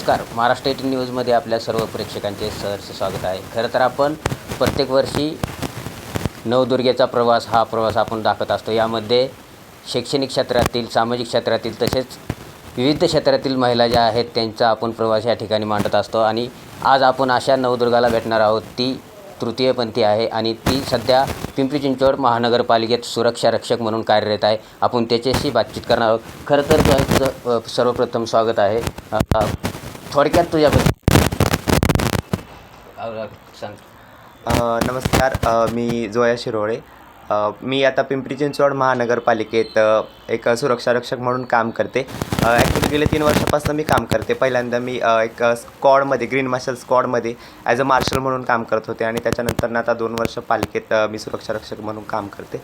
नमस्कार. महाराष्ट्र एटीन न्यूजमध्ये आपल्या सर्व प्रेक्षकांचे सहर्ष स्वागत आहे. खरं तर आपण प्रत्येक वर्षी नवदुर्गेचा प्रवास हा प्रवास आपण दाखवत असतो. यामध्ये शैक्षणिक क्षेत्रातील सामाजिक क्षेत्रातील तसेच विविध क्षेत्रातील महिला ज्या आहेत त्यांचा आपण प्रवास या ठिकाणी मांडत असतो. आणि आज आपण अशा नवदुर्गाला भेटणार आहोत. ती तृतीयपंथी आहे आणि ती सध्या पिंपरी चिंचवड महानगरपालिकेत सुरक्षा रक्षक म्हणून कार्यरत आहे. आपण त्याच्याशी बातचीत करणार आहोत. खरं तर तुझं सर्वप्रथम स्वागत आहे. थोडक्यात तुझ्याबद्दल. अ, सांग. नमस्कार. मी जोया शिरोळे. मी आता पिंपरी चिंचवड महानगरपालिकेत एक सुरक्षा रक्षक म्हणून काम करते. ॲक्च्युली गेले तीन वर्षापासून मी काम करते. पहिल्यांदा मी एक स्क्वॉडमध्ये ग्रीन मार्शल स्क्वॉडमध्ये ॲज अ मार्शल म्हणून काम करत होते आणि त्याच्यानंतर आता दोन वर्ष पालिकेत मी सुरक्षा रक्षक म्हणून काम करते.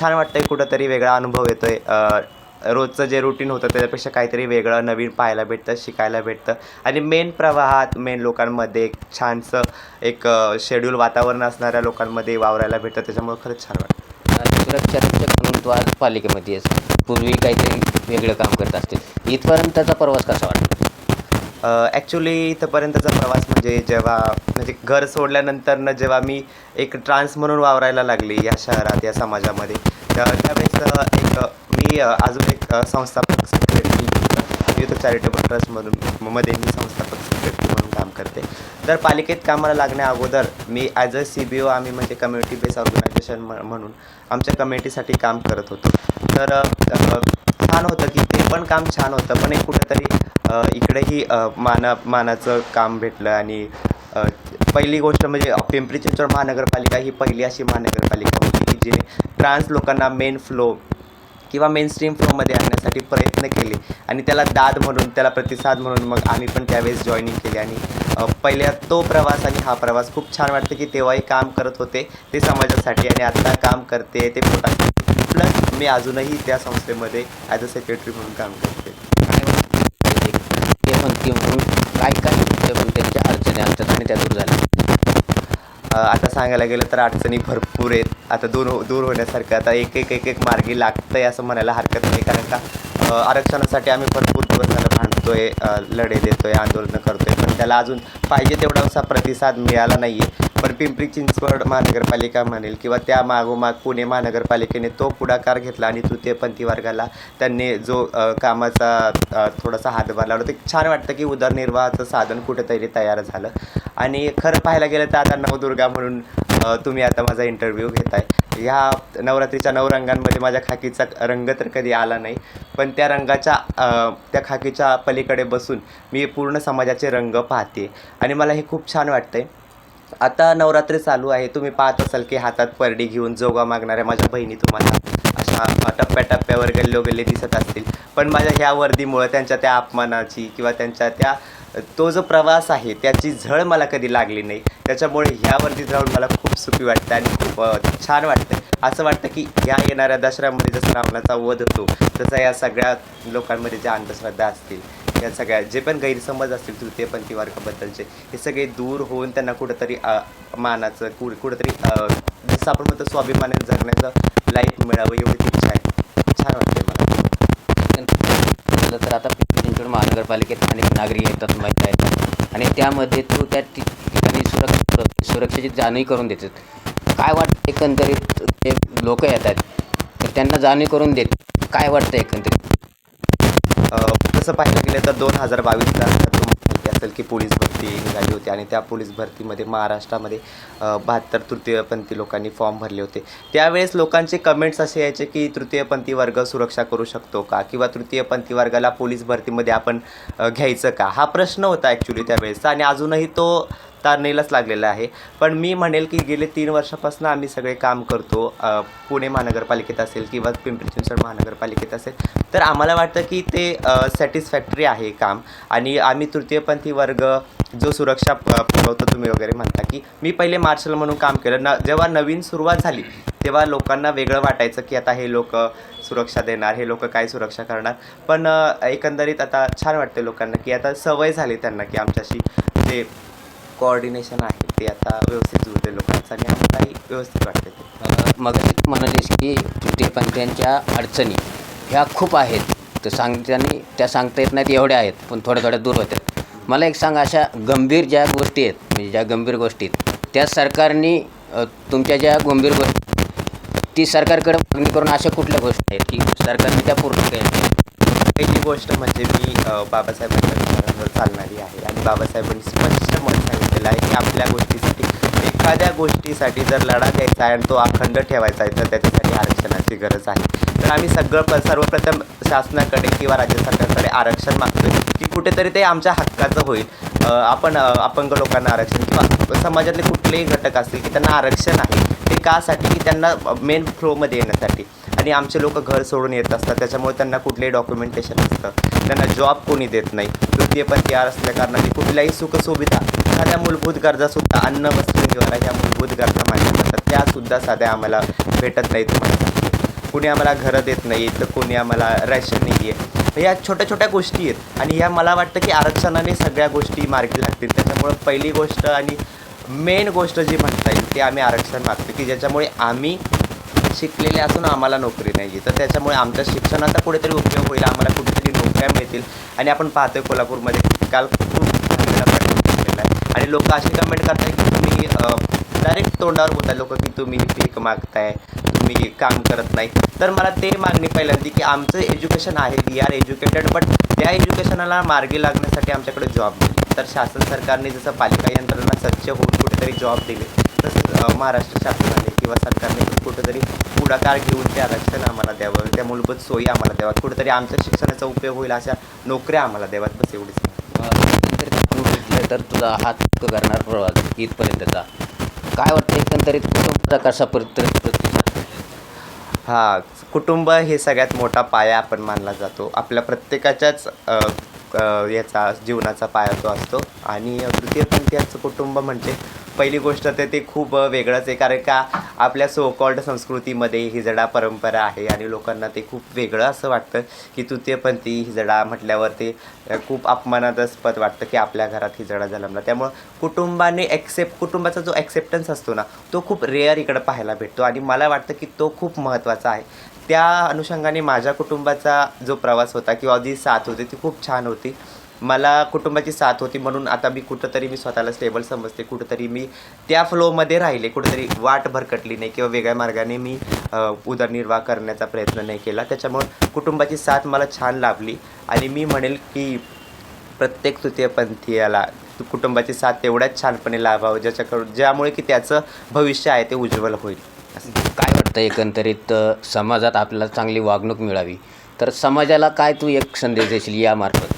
छान वाटतं आहे कुठंतरी वेगळा अनुभव येतो आहे रोजचं जे रुटीन होतं त्याच्यापेक्षा काहीतरी वेगळं नवीन पाहायला भेटतं शिकायला भेटतं. आणि मेन प्रवाहात मेन लोकांमध्ये एक छानसं एक शेड्यूल वातावरण असणाऱ्या लोकांमध्ये वावरायला भेटतं. त्याच्यामुळे खरंच छान वाटतं. अ, सुरक्षा रक्षक म्हणून तू आज पालिकेमध्ये आहेस. पूर्वी काहीतरी वेगळं काम करत असतील. इथपर्यंतचा प्रवास कसा वाटला? ॲक्च्युली इथंपर्यंतचा प्रवास म्हणजे जेव्हा म्हणजे घर सोडल्यानंतरनं जेव्हा मी एक ट्रान्स म्हणून वावरायला लागली या शहरात या समाजामध्ये. त्या- त्यावेळेस एक मी अजून एक संस्थापक सेक्रेटरी युथ चॅरिटेबल ट्रस्ट म्हणून मध्ये मी संस्थापक सेक्रेटरी म्हणून काम करते. तर पालिकेत कामाला लागण्या अगोदर मी as a C B O आम्ही म्हणजे कम्युनिटी बेस ऑर्गनायझेशन म्हणून आमच्या कम्युनिटीसाठी काम करत होतो. तर छान होतं की ते पण काम छान होतं. पण एक कुठंतरी इकडेही माना मानाचं काम भेटलं आणि पहिली गोष्ट म्हणजे पिंपरी चिंचवड महानगरपालिका ही पहिली अशी महानगरपालिका होती की जिने ट्रान्स लोकांना मेन फ्लो किंवा मेन स्ट्रीम फ्लोमध्ये आणण्यासाठी प्रयत्न केले. आणि त्याला दाद म्हणून त्याला प्रतिसाद म्हणून मग आम्ही पण त्यावेळेस जॉईनिंग केली. आणि पहिल्या तो प्रवास आणि हा प्रवास खूप छान वाटतं की तेव्हाही काम करत होते ते समाजासाठी आणि आत्ता काम करते ते पोटासाठी. प्लस मी अजूनही त्या संस्थेमध्ये ॲज अ सेक्रेटरी म्हणून काम करते. ते म्हणते म्हणून काय काय पण त्यांच्या अडचणी असतात आणि त्या दूर झाल्या. आता सांगायला गेलं तर अडचणी भरपूर आहेत. आता दूर हो दूर होण्यासारखं आता एक एक एक एक मार्गी लागतं आहे असं म्हणायला हरकत नाही. कारण का आरक्षणासाठी आम्ही भरपूर दिवस झालं भांडतोय अ, लढे देतोय आंदोलनं करतोय. पण त्याला अजून पाहिजे तेवढा असा प्रतिसाद मिळाला नाही आहे पण पिंपरी चिंचवड महानगरपालिका म्हणेल किंवा त्या मागोमाग पुणे महानगरपालिकेने तो पुढाकार घेतला आणि तृतीयपंथी वर्गाला त्यांनी जो कामाचा थोडासा हातभार लावला. ते छान वाटतं की उदरनिर्वाहाचं साधन कुठेतरी तयार झालं. आणि खरं पाहायला गेलं तर आता नवदुर्गा म्हणून तुम्ही आता माझा इंटरव्ह्यू घेताय. ह्या नवरात्रीच्या नऊ रंगांमध्ये माझ्या खाकीचा रंग तर कधी आला नाही. पण त्या रंगाच्या त्या खाकीच्या पलीकडे बसून मी पूर्ण समाजाचे रंग पाहते आणि मला हे खूप छान वाटतंय. आता नवरात्री चालू आहे. तुम्ही पाहत असाल की हातात परडी घेऊन जोगा मागणाऱ्या माझ्या बहिणी तुम्हाला अशा टप्प्याटप्प्यावर गल्लो गल्ले दिसत असतील. पण माझ्या ह्या वर्दीमुळं त्यांच्या त्या अपमानाची किंवा त्यांच्या त्या तो जो प्रवास आहे त्याची झळ मला कधी लागली नाही. त्याच्यामुळे ह्या वर्दीत राहून मला खूप सुखी वाटतं आणि खूप छान वाटतं. असं वाटतं की या येणाऱ्या दसऱ्यामध्ये जसं रावणाचा वध होतो तसा या सगळ्या लोकांमध्ये ज्या अंधश्रद्धा असतील या सगळ्या जे पण गैरसमज असतील तृतीयपंथी वर्गाबद्दलचे हे सगळे दूर होऊन त्यांना कुठंतरी मानाचं कुठ कुठंतरी जसं आपण म्हणतो स्वाभिमानाने जगण्याचं लाईफ मिळावं एवढी इच्छा आहे. छान वाटते मला. तर आता चिंचवड महानगरपालिकेत अनेक नागरिक येतात महिला येतात. आणि त्यामध्ये तो त्या ठिकाणी सुरक्षा सुरक्षेची जाणीव करून देतात. काय वाटतं एकंदरीत ते लोक येतात? तर त्यांना जाणीव करून देत. काय वाटतं एकंदरीत? तसं पाहायला गेलं तर दोन हजार बावीसला असेल की पोलीस भरती निघाली होती आणि त्या पोलीस भरतीमध्ये महाराष्ट्रामध्ये बहात्तर तृतीयपंथी लोकांनी फॉर्म भरले होते. त्यावेळेस लोकांचे कमेंट्स असे यायचे की तृतीयपंथी वर्ग सुरक्षा करू शकतो का? किंवा तृतीयपंथी वर्गाला पोलीस भरतीमध्ये आपण घ्यायचं का? हा प्रश्न होता ॲक्च्युली त्यावेळेसचा आणि अजूनही तो तारणीलाच लागलेलं आहे. पण मी म्हणेल की गेले तीन वर्षापासून आम्ही सगळे काम करतो. पुणे महानगरपालिकेत असेल किंवा पिंपरी चिंचवड महानगरपालिकेत असेल. तर आम्हाला वाटतं की ते सॅटिस्फॅक्टरी आहे काम. आणि आम्ही तृतीयपंथी वर्ग जो सुरक्षा प- पुरवतो तुम्ही वगैरे म्हणता की मी पहिले मार्शल म्हणून काम केलं. न जेव्हा नवीन सुरुवात झाली तेव्हा लोकांना वेगळं वाटायचं की आता हे लोक सुरक्षा देणार हे लोक काय सुरक्षा करणार. पण एकंदरीत आता छान वाटते लोकांना की आता सवय झाली त्यांना की आमच्याशी ते कोऑर्डिनेशन आहे ते आता व्यवस्थित जुळते लोकांचं आणि आम्हालाही व्यवस्थित वाटते ते. मग म्हणालीस की तृतीयपंथीयांच्या अडचणी ह्या खूप आहेत. तर सांगताना त्या सांगता येत नाहीत एवढ्या आहेत पण थोड्या थोड्या दूर होत्या. मला एक सांग अशा गंभीर ज्या गोष्टी आहेत म्हणजे ज्या गंभीर गोष्टी आहेत त्या सरकारने तुमच्या ज्या गंभीर गोष्टी ती सरकारकडे मागणी करून अशा कुठल्या गोष्टी आहेत की सरकारने त्या पूर्ण केल्या पहिली गोष्ट म्हणजे मी बाबासाहेबांच्या विचारांवर चालणारी आहे आणि बाबासाहेबांनी स्पष्ट मत सांगितलेलं आहे की आपल्या गोष्टीसाठी एखाद्या गोष्टीसाठी जर लढा घ्यायचा आहे आणि तो अखंड ठेवायचा आहे तर त्याच्यासाठी आरक्षणाची गरज आहे. तर आम्ही सगळं प सर्वप्रथम शासनाकडे किंवा राज्य सरकारकडे आरक्षण मागतोय की कुठेतरी ते आमच्या हक्काचं होईल. आपण अपंग लोकांना आरक्षण किंवा समाजातले कुठलेही घटक असतील की त्यांना आरक्षण आहे ते कासाठी की त्यांना मेन फ्लोमध्ये येण्यासाठी. आणि आमचे लोक घर सोडून येत असतात. त्याच्यामुळे त्यांना कुठलेही डॉक्युमेंटेशन नसतं. त्यांना जॉब कोणी देत नाही. तृतीय पण तयार असल्या कारणाने कुठल्याही सुखसुविधा साध्या मूलभूत गरजासुद्धा अन्न वस्त्र निवारा ह्या मूलभूत गरजा मानल्या जातात त्यासुद्धा साध्या आम्हाला भेटत नाही तुम्हाला कोणी आम्हाला घरं देत नाही तर कोणी आम्हाला रॅशन नाही आहे या छोट्या छोट्या गोष्टी आहेत. आणि ह्या मला वाटतं की आरक्षणाने सगळ्या गोष्टी मार्गी लागतील. त्याच्यामुळं पहिली गोष्ट आणि मेन गोष्ट जी म्हणता येईल ती आम्ही आरक्षण मागतो की ज्याच्यामुळे आम्ही शिकलेले असून आम्हाला नोकरी नाही आहे. तर त्याच्यामुळे आमच्या शिक्षणाचा कुठेतरी उपयोग होईल आम्हाला कुठेतरी नोकऱ्या मिळतील. आणि आपण पाहतोय कोल्हापूरमध्ये काल खूप झालेला आहे. आणि लोक अशी कमेंट करताय की तुम्ही डायरेक्ट तोंडावर बोलताय लोक की तुम्ही पीक मागताय तुम्ही काम करत नाही. तर मला ते मागणी पहिल्यांदी की आमचं एज्युकेशन आहे वी आर एज्युकेटेड बट त्या एज्युकेशनाला मार्गी लागण्यासाठी आमच्याकडे जॉब दिली तर शासन सरकारने जसं पालिका यंत्रणा सज्ज होऊन कुठेतरी जॉब दिले. तसंच अ, महाराष्ट्र शासनाने किंवा सरकारने कुठेतरी पुढाकार घेऊन ते आरक्षण आम्हाला द्यावं. त्या मूलभूत सोयी आम्हाला द्याव्यात. कुठेतरी आमच्या शिक्षणाचा उपयोग होईल अशा नोकऱ्या आम्हाला द्याव्यात बस एवढीच तर तुझा हात करणार प्रवास इथपर्यंतचा. काय वाटतं एकंदरीत कुटुंबाचा कसा प्रति प्रतिसाद हा कुटुंब हे सगळ्यात मोठा पाया आपण मानला जातो. आपल्या प्रत्येकाच्याच याचा जीवनाचा पाया तो असतो. आणि तृतीयपंथीयांचं कुटुंब म्हणजे पहिली गोष्ट तर ते खूप वेगळंच आहे. कारण का आपल्या सो कॉल्ड संस्कृतीमध्ये हिजडा परंपरा आहे आणि लोकांना ते खूप वेगळं असं वाटतं की तृतीयपंथी हिजडा म्हटल्यावर ते खूप अपमानास्पद वाटतं की आपल्या घरात हिजडा जन्मला. त्यामुळं कुटुंबाने ॲक्सेप्ट कुटुंबाचा जो ॲक्सेप्टन्स असतो ना तो खूप रेअर इकडं पाहायला भेटतो. आणि मला वाटतं की तो खूप महत्त्वाचा आहे. त्या अनुषंगाने माझ्या कुटुंबाचा जो प्रवास होता किंवा जी साथ होती ती खूप छान होती. मला कुटुंबाची साथ होती म्हणून आता मी कुठंतरी मी स्वतःला स्टेबल समजते. कुठंतरी मी त्या फ्लोमध्ये राहिले. कुठंतरी वाट भरकटली नाही किंवा वेगळ्या मार्गाने मी उदरनिर्वाह करण्याचा प्रयत्न नाही केला. त्याच्यामुळं कुटुंबाची साथ मला छान लाभली. आणि मी म्हणेल की प्रत्येक तृतीयपंथीयाला कुटुंबाची साथ तेवढ्याच छानपणे लाभावं ज्याच्याकडून ज्यामुळे की त्याचं भविष्य आहे ते उज्ज्वल होईल. काय वाटतं एकंदरीत समाजात आपल्याला चांगली वागणूक मिळावी? तर समाजाला काय तू एक संदेश देशील यामार्फत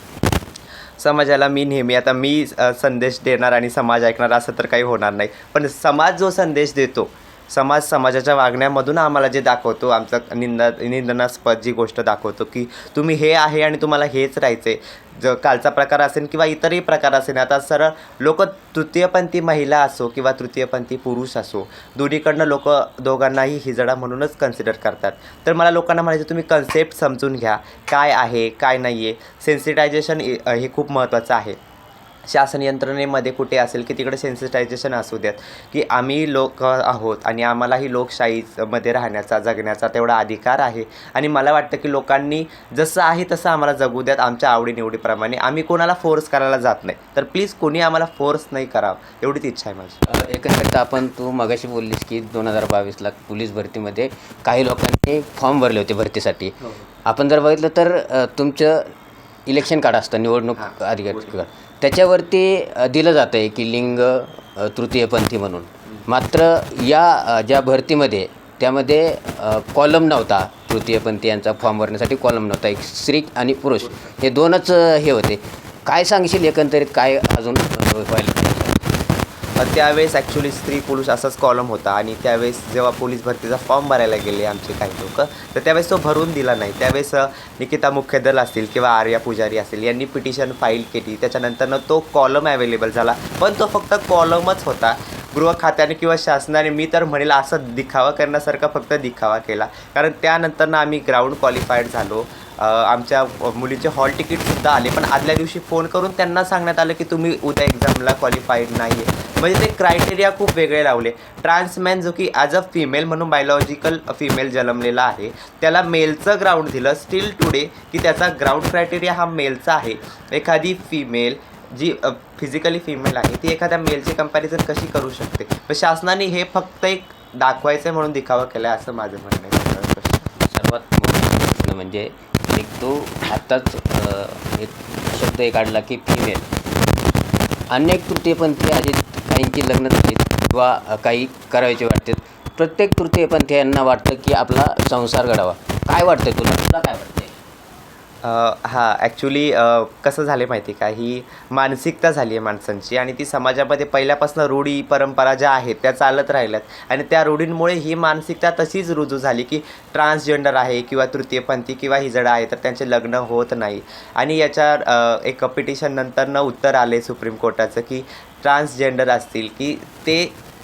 समाजाला मी नेहमी आता मी संदेश देणार आणि समाज ऐकणार असं तर काही होणार नाही. पण समाज जो संदेश देतो समाज समाजाच्या वागण्यामधून आम्हाला जे दाखवतो आमचं निंदा निंदनास्पद जी गोष्ट दाखवतो की तुम्ही हे आहे आणि तुम्हाला हेच राहायचं आहे ज कालचा प्रकार असेल किंवा इतरही प्रकार असेल आता सरळ लोक तृतीयपंथी महिला असो किंवा तृतीयपंथी पुरुष असो दोन्हीकडनं लोक दोघांनाही हिजडा म्हणूनच कन्सिडर करतात. तर मला लोकांना म्हणायचं तुम्ही कन्सेप्ट समजून घ्या. काय आहे काय नाही आहे सेन्सिटायझेशन हे खूप महत्त्वाचं आहे. शासन यंत्रणेमध्ये कुठे असेल की तिकडे सेन्सिटायझेशन असू द्यात की आम्ही लोक आहोत आणि आम्हालाही लोकशाहीमध्ये राहण्याचा जगण्याचा तेवढा अधिकार आहे. आणि मला वाटतं की लोकांनी जसं आहे तसं आम्हाला जगू द्यात आमच्या आवडीनिवडीप्रमाणे. आम्ही कोणाला फोर्स करायला जात नाही. तर प्लीज कोणी आम्हाला फोर्स नाही करावं एवढीच इच्छा आहे माझी. एकंदरीत आपण तू मगाशी बोललीस की दोन हजार बावीसला पोलीस भरतीमध्ये काही लोकांनी फॉर्म भरले होते भरतीसाठी. आपण जर बघितलं तर तुमचं इलेक्शन कार्ड असतं निवडणूक अधिकारी त्याच्यावरती दिलं जातं आहे की लिंग तृतीयपंथी म्हणून. मात्र या ज्या भरतीमध्ये त्यामध्ये कॉलम नव्हता तृतीयपंथी यांचा फॉर्म भरण्यासाठी कॉलम नव्हता. एक स्त्री आणि पुरुष हे दोनच हे होते. काय सांगशील एकंदरीत? काय अजून व्हायला त्यावेळेस ॲक्च्युली स्त्री पुरुष असाच कॉलम होता आणि त्यावेळेस जेव्हा पोलीस भरतीचा फॉर्म भरायला गेले आमचे काही लोक तर त्यावेळेस तो भरून दिला नाही. त्यावेळेस निकिता मुख्यदल असतील किंवा आर्या पुजारी असतील यांनी पिटिशन फाईल केली. त्याच्यानंतरनं तो कॉलम अवेलेबल झाला. पण तो फक्त कॉलमच होता. गृह खात्याने किंवा शासनाने मी तर म्हणेल असं दिखावा करण्यासारखा फक्त दिखावा केला. कारण त्यानंतरनं आम्ही ग्राउंड क्वालिफाईड झालो. आमच्या मुलीचे हॉल तिकीटसुद्धा आले. पण आदल्या दिवशी फोन करून त्यांना सांगण्यात आलं की तुम्ही उद्या एक्झामला क्वालिफाईड नाही आहे म्हणजे ते क्रायटेरिया खूप वेगळे लावले. ट्रान्समॅन जो की ॲज अ फिमेल म्हणून बायोलॉजिकल फिमेल जन्मलेला आहे त्याला मेलचं ग्राउंड दिलं स्टील टुडे की त्याचा ग्राउंड क्रायटेरिया हा मेलचा आहे. एखादी फिमेल जी फिजिकली फिमेल आहे ती एखाद्या मेलची कंपॅरिझन कशी करू शकते? पण शासनाने हे फक्त एक दाखवायचं म्हणून दिखावा केला असं माझं म्हणणं आहे. सर्वात म्हणजे एक तो आत्ताच एक शब्द एक काढला की फिमेल अनेक तृतीयपंथी आहेत काहींची लग्न झालीत किंवा काही करायचे वाटतात प्रत्येक तृतीयपंथी यांना वाटतं की आपला संसार घडावा. काय वाटतं तुला? तुला काय वाटतं? हा ॲक्च्युली कसं झालं माहिती का? ही मानसिकता झाली आहे माणसांची आणि ती समाजामध्ये पहिल्यापासून रूढी परंपरा ज्या आहेत त्या चालत राहिल्यात. आणि त्या रूढींमुळे ही मानसिकता तशीच रुजू झाली की ट्रान्सजेंडर आहे किंवा तृतीयपंथी किंवा हिजडा आहे तर त्यांचे लग्न होत नाही. आणि याच्या एक पिटिशन नंतरनं उत्तर आले सुप्रीम कोर्टाचं की ट्रान्सजेंडर असतील की ते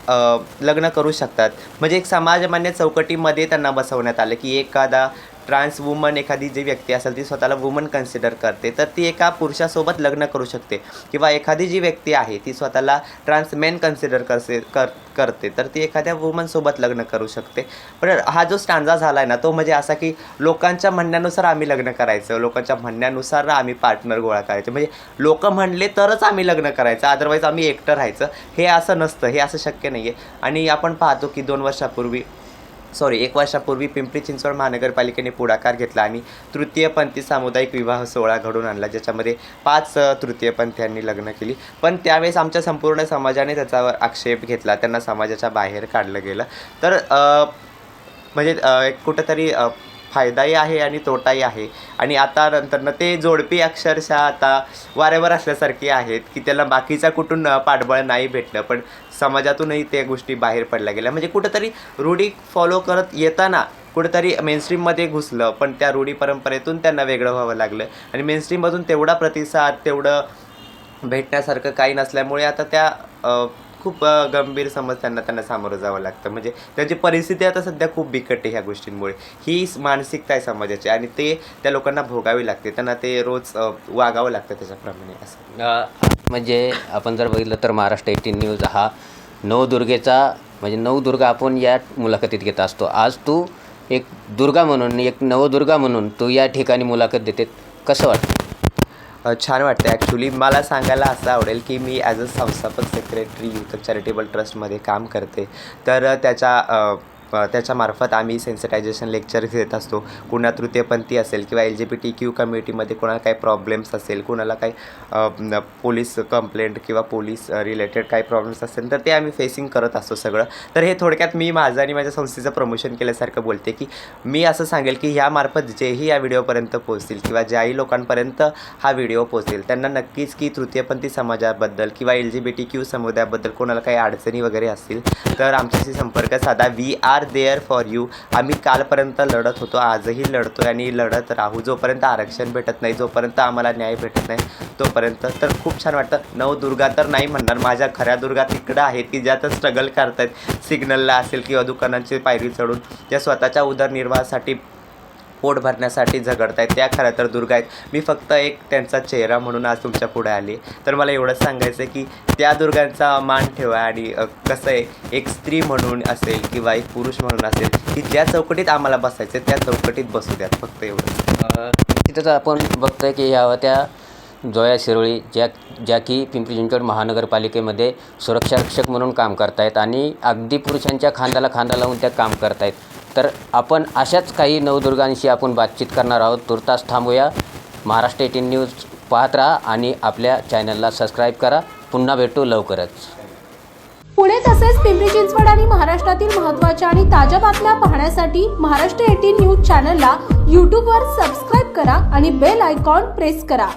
लग्न करू शकतात. म्हणजे एक समाजमान्य चौकटीमध्ये त्यांना बसवण्यात आलं की एखादा ट्रान्स वुमन एखादी जी व्यक्ती असेल ती स्वतःला वुमन कन्सिडर करते तर ती एका पुरुषासोबत लग्न करू शकते. किंवा एखादी जी व्यक्ती आहे ती स्वतःला ट्रान्स मेन कन्सिडर करसे कर करते तर ती एखाद्या वुमनसोबत लग्न करू शकते. पण हा जो स्टांजा झाला आहे ना तो म्हणजे असा की लोकांच्या म्हणण्यानुसार आम्ही लग्न करायचं लोकांच्या म्हणण्यानुसार आम्ही पार्टनर गोळा करायचे. म्हणजे लोक म्हणले तरच आम्ही लग्न करायचं अदरवाईज आम्ही एकटं राहायचं. हे असं नसतं हे असं शक्य नाही आहे आणि आपण पाहतो की दोन वर्षापूर्वी सॉरी एक वर्षापूर्वी पिंपरी चिंचवड महानगरपालिकेने पुढाकार घेतला आणि तृतीयपंथी सामुदायिक विवाह सोहळा घडून आणला ज्याच्यामध्ये पाच अ, तृतीयपंथीयांनी लग्न केली. पण त्यावेळेस आमच्या संपूर्ण समाजाने त्याच्यावर आक्षेप घेतला त्यांना समाजाच्या बाहेर काढलं गेलं. तर म्हणजे एक कुठंतरी फायदाही आहे आणि तोटाही आहे. आणि आता नंतरनं ते जोडपी अक्षरशः आता वारेवर असल्यासारखी आहेत की त्याला बाकीचा कुठून पाठबळ नाही भेटलं. पण समाजातूनही त्या गोष्टी बाहेर पडल्या गेल्या. म्हणजे कुठंतरी रूढी फॉलो करत येताना कुठेतरी मेनस्ट्रीममध्ये घुसलं पण त्या रूढी परंपरेतून त्यांना वेगळं व्हावं लागलं. आणि मेनस्ट्रीममधून तेवढा प्रतिसाद तेवढं भेटण्यासारखं काही नसल्यामुळे आता त्या खूप गंभीर समस्यांना त्यांना सामोरं जावं लागतं. म्हणजे त्यांची परिस्थिती आता सध्या खूप बिकट आहे ह्या गोष्टींमुळे. ही मानसिकता आहे समाजाची आणि ते त्या लोकांना भोगावी लागते. त्यांना ते रोज वागावं लागतं त्याच्याप्रमाणे असं. म्हणजे आपण जर बघितलं तर महाराष्ट्र एटीन न्यूज हा नवदुर्गेचा म्हणजे नवदुर्गा आपण या मुलाखतीत घेत असतो. आज तू एक दुर्गा म्हणून एक नवदुर्गा म्हणून तू या ठिकाणी मुलाखत देते. कसं वाटतं? छान वाटतं ॲक्च्युली मला सांगायला असं आवडेल की मी ॲज अ संस्थापक सेक्रेटरी युथ चॅरिटेबल ट्रस्टमध्ये काम करते. तर त्याच्या त्याच्यामार्फत आम्ही सेन्सिटायझेशन लेक्चर घेत असतो. कुणा तृतीयपंथी असेल किंवा L G B T Q कम्युनिटीमध्ये कोणाला काही प्रॉब्लेम्स असेल कुणाला काही पोलीस कंप्लेंट किंवा पोलीस रिलेटेड काही प्रॉब्लेम्स असेल तर ते आम्ही फेसिंग करत असतो सगळं. तर हे थोडक्यात मी माझं आणि माझ्या संस्थेचं प्रमोशन केल्यासारखं बोलते की मी असं सांगेल की ह्यामार्फत जेही या व्हिडिओपर्यंत पोहोचतील किंवा ज्याही लोकांपर्यंत हा व्हिडिओ पोहोचेल त्यांना नक्कीच की तृतीयपंथी समाजाबद्दल किंवा L G B T Q समुदायाबद्दल कोणाला काही अडचणी वगैरे असतील तर आमच्याशी संपर्क साधा. We are there for you. आम्ही कालपर्यंत लढत होतो आजही लढतो आणि लढत राहू. जोपर्यंत आरक्षण भेटत नाही जोपर्यंत आम्हाला न्याय भेटत नाही तोपर्यंत तर खूप छान वाटतं. नवदुर्गा तर नाही म्हणणार माझ्या खऱ्या दुर्गा तिकडं आहेत की ज्या तर स्ट्रगल करतायत सिग्नलला असेल किंवा दुकानांची पायरी चढून त्या स्वतःच्या उदरनिर्वाहासाठी पोट भरण्यासाठी झगडतायत. त्या खऱ्या तर दुर्गा आहेत मी फक्त एक त्यांचा चेहरा म्हणून आज तुमच्यापुढे आले. तर मला एवढंच सांगायचं आहे की त्या दुर्गांचा मान ठेवा आणि कसं आहे एक स्त्री म्हणून असेल किंवा एक पुरुष म्हणून असेल की ज्या चौकटीत आम्हाला बसायचं त्या चौकटीत बसू द्यात. फक्त एवढं तिथंच आपण बघतोय की ह्या त्या जोया शिरोळी ज्या ज्या की पिंपरी चिंचवड महानगरपालिकेमध्ये सुरक्षारक्षक म्हणून काम करतायत आणि अगदी पुरुषांच्या खांद्याला खांदा लावून त्या काम करतायत. तर आपण अशाच काही नवदुर्गांशी आपण बातचीत करणार आहोत. तुर्तास थांबूया. महाराष्ट्र एटीन न्यूज पाहत राहा आणि आपल्या चॅनलला सबस्क्राईब करा. पुन्हा भेटू लवकरच. पुणे तसेच पिंपरी चिंचवड आणि महाराष्ट्रातील महत्त्वाच्या आणि ताज्या बातम्या पाहण्यासाठी महाराष्ट्र एटीन न्यूज चॅनलला यूट्यूबवर सबस्क्राईब करा आणि बेल आयकॉन प्रेस करा.